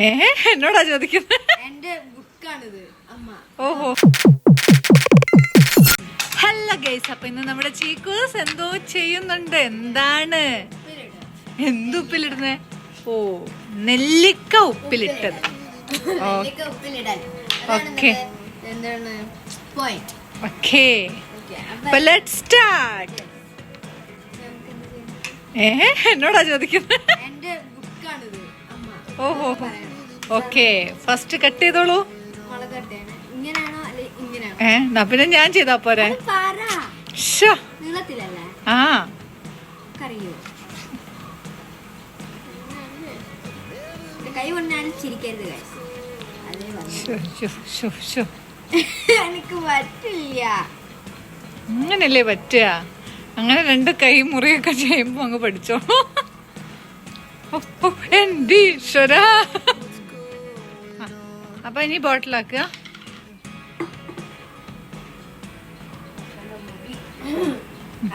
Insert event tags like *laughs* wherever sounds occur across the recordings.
ഏ? എന്നോടാ ചോദിക്കുന്നത് എന്റെ ബുക്കാണിത് അമ്മ. ഓഹോ. ഹലോ ഗൈസ് അപ്പൊ ഇന്ന് നമ്മുടെ ചീക്കൂസ് എന്തോ ചെയ്യുന്നുണ്ട്. എന്താണ്? എന്തുപ്പിലിടുന്നേ ഓ നെല്ലിക്ക ഉപ്പിലിട്ടത്. ഓക്കേ. ഓക്കെ. അപ്പൊ ലെറ്റ് സ്റ്റാർട്ട് ഏ? എന്നോടാ ചോദിക്കുന്നത് എന്റെ ബുക്കാണിത് ഓഹോ. ഓക്കെ. ഫസ്റ്റ് കട്ട് ചെയ്തോളൂ. ഏ എന്നാ പിന്നെ ഞാൻ ചെയ്താ പോരെ. ആ. കൈ ചിരിക്കരുത് എനിക്ക് പറ്റില്ല. അങ്ങനല്ലേ പറ്റുക? അങ്ങനെ രണ്ട് കൈ മുറിയൊക്കെ ചെയ്യുമ്പോ അങ്ങ് പഠിച്ചോളൂ. എന്റെ ഈശ്വര അപ്പൊ ഇനി ബോട്ടിലാക്കുക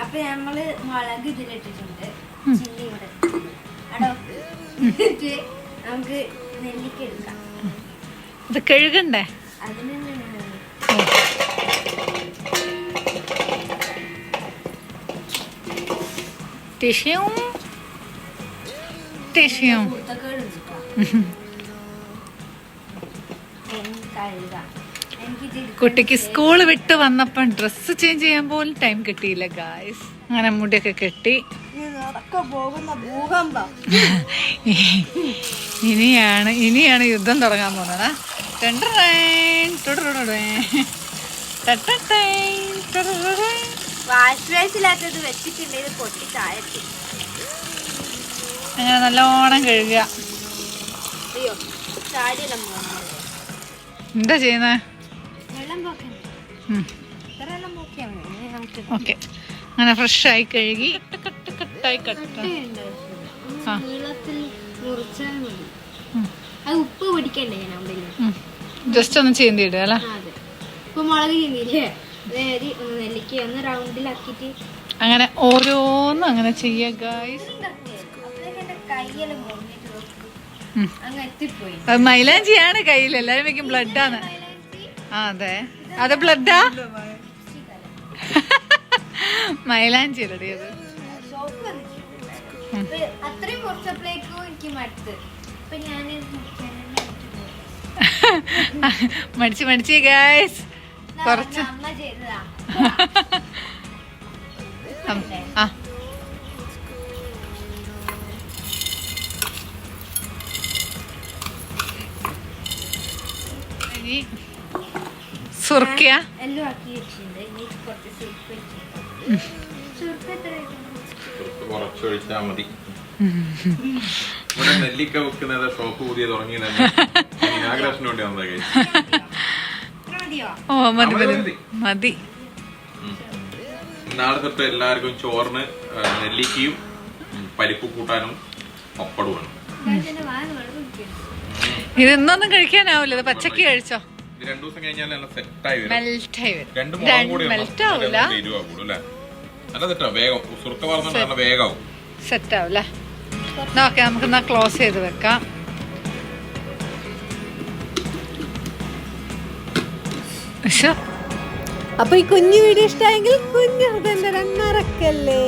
അപ്പൊ നമ്മൾ മുളക് ഇതിലിട്ടിട്ടുണ്ട്. ചില്ലി എന്നിട്ട് നമുക്ക് നെല്ലിക്ക എടുക്കാം. ഇത് കഴുകണ്ടേ? അതിന് ടിഷ്യൂ. എനിക്കിത് എടുക്കാൻ കുട്ടിക്ക് സ്കൂൾ വിട്ട് വന്നപ്പം ഡ്രസ്സ് ചേഞ്ച് ചെയ്യാൻ പോലും ടൈം കിട്ടിയില്ല ഗായ്സ് അങ്ങനെ മുടിയൊക്കെ കെട്ടി. *laughs* ഇനിയാണ് ഇനിയാണ് യുദ്ധം തുടങ്ങാൻ പോകുന്നത്. വാഷ് ബേസിലാത്തത് വെച്ചിട്ടുണ്ടെങ്കിൽ പൊട്ടി താഴത്തി അങ്ങനെ നല്ലോണം കഴുകുക. എന്താ ചെയ്യുന്നത് ഓക്കെ. അങ്ങനെ ആയി കഴുകി. കട്ട്. കട്ടായി കട്ട് ഉപ്പ് പിടിക്കണ്ടേ ജസ്റ്റ് ഒന്ന് ചീന്തി ഇടുക അല്ലേ? അതെ. ഇപ്പൊ മുളക് ചെയ്യുന്നില്ലേ അതായത് ഒന്ന് നെല്ലിക്ക ഒന്ന് റൗണ്ടിലാക്കിയിട്ട് അങ്ങനെ ഓരോന്നും അങ്ങനെ ചെയ്യുക ഗായ്സ് മൈലാഞ്ചിയാണ് കയ്യിൽ. എല്ലാരും വെക്കും ബ്ലഡാണ് ആ അതെ. അത് ബ്ലഡാ? *laughs* മൈലാഞ്ചി റെഡി അത്. സോപ്പ് വന്നിട്ടുണ്ട്. അപ്പൊ അത്രയും കുറച്ചപ്പോഴേക്കും എനിക്ക് മടുത്ത്. അപ്പൊ ഞാൻ *laughs* മടിച്ച് മടിച്ച് ഗായ്സ് കുറച്ച്. *laughs* ആ. സുർക്കിയ? എല്ലാം ആക്കി വെച്ചിട്ടുണ്ട്. ഇനി കുറച്ച് സുർപ്പ് വെച്ചിട്ടുണ്ട്. സുർപ്പ് എത്ര കുറച്ച് മതി. ഇവിടെ നെല്ലിക്ക വെക്കുന്നത് ഷോപ്പ് പുതിയ വേണ്ടി വന്നതാ ഓ മതി മതി, മതി. നാളെ തൊട്ട് എല്ലാവർക്കും ചോറിന് നെല്ലിക്കയും പരിപ്പ് കൂട്ടാനും പപ്പടവുമാണ് ഇത് ഇന്നൊന്നും കഴിക്കാനാവില്ല ഇത് പച്ചക്ക് കഴിച്ചോ. രണ്ടു ദിവസം കഴിഞ്ഞാൽ നല്ല സെറ്റായി വരും. മെൽറ്റായി വരും. രണ്ട് മുളകും കൂടി മെൽറ്റ് ആവില്ല നല്ല സെറ്റാ വേഗം. സുറുക്ക പറഞ്ഞാൽ നല്ല വേഗാവും. സെറ്റ് ആവില്ല ഓക്കെ നമുക്ക് എന്നാ ക്ലോസ് ചെയ്ത് വെക്കാം. അപ്പൊ ഈ കുഞ്ഞു വീഡിയോ ഇഷ്ടമായെങ്കിൽ കുഞ്ഞു ഹൃദയം മറക്കല്ലേ?